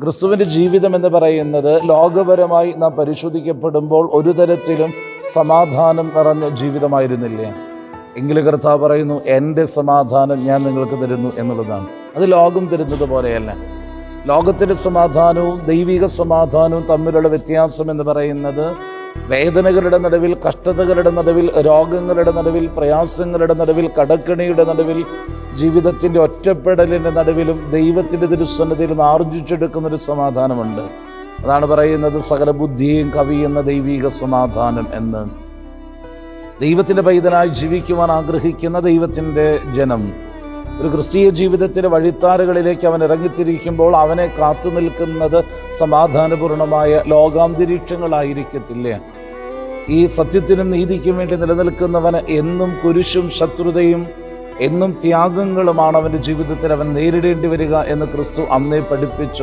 ക്രിസ്തുവിന്റെ ജീവിതം എന്ന് പറയുന്നത് ലോകപരമായി നാം പരിശോധിക്കപ്പെടുമ്പോൾ ഒരു തരത്തിലും സമാധാനം നിറഞ്ഞ ജീവിതമായിരുന്നില്ലേ? എങ്കിലും കർത്താവ് പറയുന്നു എന്റെ സമാധാനം ഞാൻ നിങ്ങൾക്ക് തരുന്നു എന്നുള്ളതാണ്. അത് ലോകം തരുന്നത് പോലെയല്ല. ലോകത്തിന്റെ സമാധാനവും ദൈവിക സമാധാനവും തമ്മിലുള്ള വ്യത്യാസം എന്ന് പറയുന്നത് വേദനകളുടെ നടുവിൽ കഷ്ടതകളുടെ നടുവിൽ രോഗങ്ങളുടെ നടുവിൽ പ്രയാസങ്ങളുടെ നടുവിൽ കടക്കിണിയുടെ നടുവിൽ ജീവിതത്തിന്റെ ഒറ്റപ്പെടലിന്റെ നടുവിലും ദൈവത്തിന്റെ തിരുസന്നതിയിൽ നിന്ന് ആർജിച്ചെടുക്കുന്ന ഒരു സമാധാനമുണ്ട്. അതാണ് പറയുന്നത് സകല ബുദ്ധിയും കവിയുന്ന ദൈവിക സമാധാനം എന്ന്. ദൈവത്തിന്റെ പൈതലായി ജീവിക്കുവാൻ ആഗ്രഹിക്കുന്ന ദൈവത്തിന്റെ ജനം. ഒരു ക്രിസ്തീയ ജീവിതത്തിന്റെ വഴിത്താരകളിലേക്ക് അവൻ ഇറങ്ങിത്തിരിക്കുമ്പോൾ അവനെ കാത്തു നിൽക്കുന്നത് സമാധാനപൂർണമായ ലോകാന്തരീക്ഷങ്ങളായിരിക്കത്തില്ലേ. ഈ സത്യത്തിനും നീതിക്കും വേണ്ടി നിലനിൽക്കുന്നവന് എന്നും കുരിശും ശത്രുതയും എന്നും ത്യാഗങ്ങളുമാണ് അവന്റെ ജീവിതത്തിൽ അവൻ നേരിടേണ്ടി വരിക എന്ന് ക്രിസ്തു അന്നേ പഠിപ്പിച്ചു